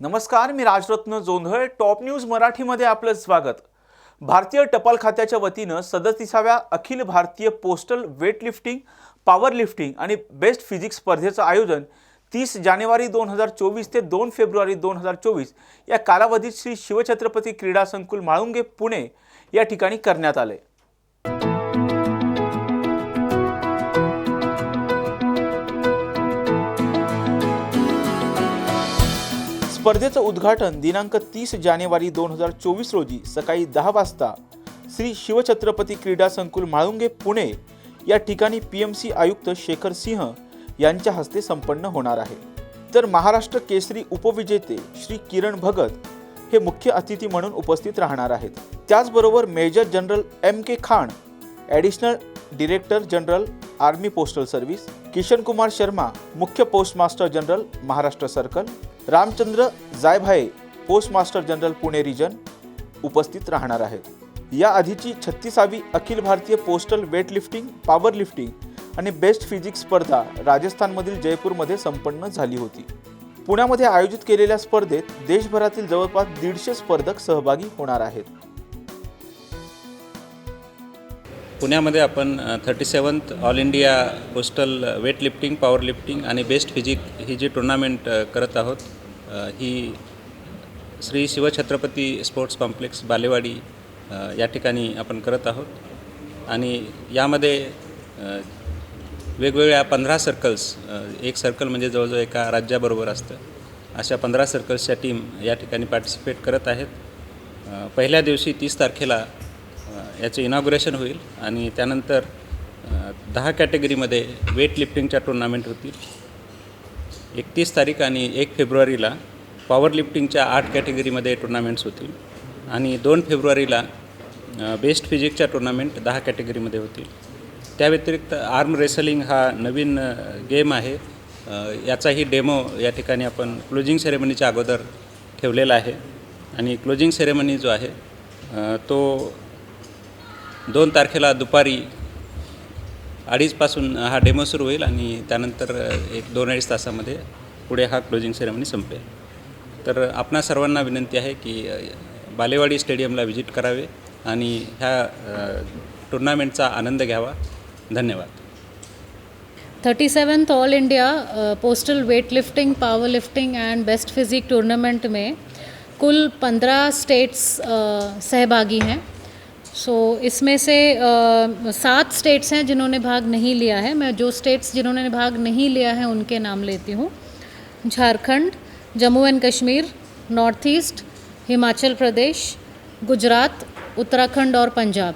नमस्कार मी Rajratna जोंधळ top news मराठीमध्ये आपलं स्वागत. भारतीय टपाल खात्याच्या वतीनं सदतीसाव्या अखिल भारतीय पोस्टल वेटलिफ्टिंग पॉवर लिफ्टिंग आणि बेस्ट फिजिक्स स्पर्धेचं आयोजन तीस जानेवारी दोन हजार चोवीस ते दोन फेब्रुवारी दोन हजार चोवीस या कालावधीत श्री शिवछत्रपती क्रीडा संकुल माळुंगे पुणे या ठिकाणी करण्यात आले. स्पर्धेचं उद्घाटन दिनांक तीस जानेवारी दोन हजार चोवीस रोजी सकाळी दहा वाजता श्री शिवछत्रपती क्रीडा संकुल म्हाळुंगे पुणे या ठिकाणी पी एम सी आयुक्त शेखर सिंह यांच्या हस्ते संपन्न होणार आहे. तर महाराष्ट्र केसरी उपविजेते श्री किरण भगत हे मुख्य अतिथी म्हणून उपस्थित राहणार आहेत. त्याचबरोबर major general M K Khan additional director general army postal service Kishan Kumar Sharma मुख्य postmaster general Maharashtra circle Ramchandra Jaibhaye post master general Pune region उपस्थित राहणार आहेत. या आधीची छत्तीसावी अखिल भारतीय पोस्टल वेटलिफ्टिंग पॉवर लिफ्टिंग आणि बेस्ट फिजिक्स स्पर्धा राजस्थानमधील जयपूरमध्ये संपन्न झाली होती. पुण्यामध्ये आयोजित केलेल्या स्पर्धेत देशभरातील जवळपास दीडशे स्पर्धक सहभागी होणार आहेत. पुण्यामध्ये आपण thirty seventh all India postal weight lifting power lifting आणि बेस्ट फिजिक ही जी टुर्नामेंट करत आहोत ही श्री शिवछत्रपती स्पोर्ट्स कॉम्प्लेक्स बालेवाडी या ठिकाणी आपण करत आहोत. आणि यामध्ये वेगवेगळ्या पंधरा सर्कल्स एक सर्कल म्हणजे जवळजवळ एका राज्याबरोबर असतं. अशा पंधरा सर्कल्सच्या टीम या ठिकाणी पार्टिसिपेट करत आहेत. पहिल्या दिवशी तीस तारखेला याचे इनॉग्रेशन होईल आणि त्यानंतर दहा कॅटेगरीमध्ये वेट लिफ्टिंगच्या टुर्नामेंट होतील. एकतीस तारीख आणि एक फेब्रुवारीला पॉवर लिफ्टिंगच्या आठ कॅटेगरीमध्ये टुर्नामेंट्स होतील आणि दोन फेब्रुवारीला बेस्ट फिजिक्सच्या टुर्नामेंट दहा कॅटेगरीमध्ये होतील. त्या व्यतिरिक्त आर्म रेसलिंग हा नवीन गेम आहे. याचाही डेमो या ठिकाणी आपण क्लोजिंग सेरेमनीच्या अगोदर ठेवलेला आहे. आणि क्लोजिंग सेरेमनी जो आहे तो दोन तारखेला दुपारी अडीचपासून हा डेमो सुरू होईल आणि त्यानंतर एक दोन अडीच तासामध्ये पुढे हा क्लोजिंग सेरेमनी संपेल. तर आपणा सर्वांना विनंती आहे की बालेवाडी स्टेडियमला व्हिजिट करावे आणि ह्या टुर्नामेंटचा आनंद घ्यावा. धन्यवाद. Thirty seventh all India postal weight lifting power lifting and best physique tournament में कुल पंद्रह स्टेट्स सहभागी हैं। सो so, इसमें से सात स्टेट्स हैं जिन्होंने भाग नहीं लिया है। मैं जो स्टेट्स जिन्होंने भाग नहीं लिया है उनके नाम लेती हूँ। Jharkhand Jammu and Kashmir north east Himachal Pradesh Gujarat Uttarakhand और पंजाब।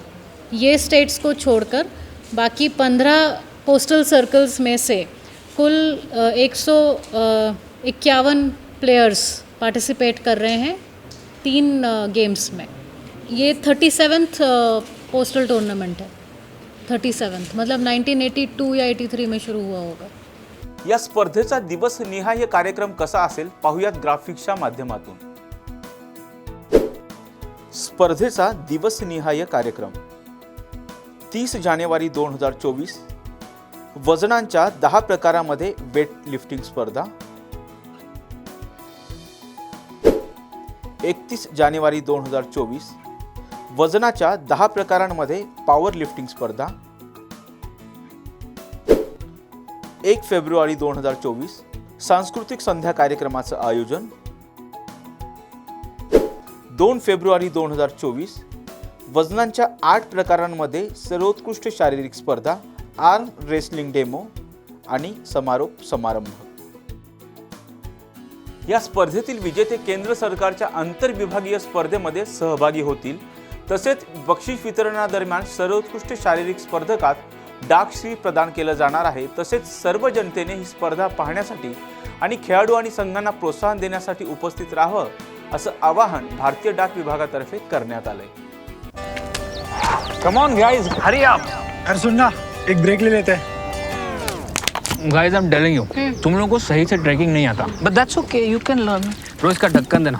ये स्टेट्स को छोड़कर बाकी पंद्रह पोस्टल सर्कल्स में से कुल एक सौ इक्यावन प्लेयर्स पार्टिसिपेट कर रहे हैं तीन गेम्स में। ये थर्टी सेवन्थ पोस्टल टूर्नामेंट है। थर्टी सेवन्थ मतलब 1982 या 83 में शुरू हुआ होगा। या स्पर्धेचा दिवस निहाय कार्यक्रम कसा असेल पाहुयात ग्राफिक्सच्या माध्यमातून. स्पर्धेचा दिवस निहाय कार्यक्रम. तीस जानेवारी दोन हजार चोवीस वजनांच्या दहा प्रकारामध्ये वेट लिफ्टिंग स्पर्धा. एकतीस जानेवारी दोन हजार चोवीस वजनाच्या दहा प्रकारांमध्ये पॉवर लिफ्टिंग स्पर्धा. एक फेब्रुवारी दोन हजार चोवीस सांस्कृतिक संध्या कार्यक्रमाचं आयोजन. दोन फेब्रुवारी दोन हजार चोवीस वजनांच्या आठ प्रकारांमध्ये सर्वोत्कृष्ट शारीरिक स्पर्धा आर्म रेसलिंग डेमो आणि समारोप समारंभ. या स्पर्धेतील विजेते केंद्र सरकारच्या आंतरविभागीय स्पर्धेमध्ये सहभागी होतील. तसेच बक्षीस वितरणादरम्यान सर्वोत्कृष्ट शारीरिक स्पर्धकात डाकश्री प्रदान केलं जाणार आहे. तसेच सर्व जनतेने ही स्पर्धा पाहण्यासाठी आणि खेळाडू आणि संघांना प्रोत्साहन देण्यासाठी उपस्थित राहावं असं आवाहन भारतीय डाक विभागातर्फे करण्यात आलंय. कम ऑन गाइस हरी आप अरे सुन ना एक ब्रेक ले लेते. हैं guys I am telling you तुम लोगों को सही से ट्रैकिंग नहीं आता. But that's okay you can learn रोज का ढक्कन देना.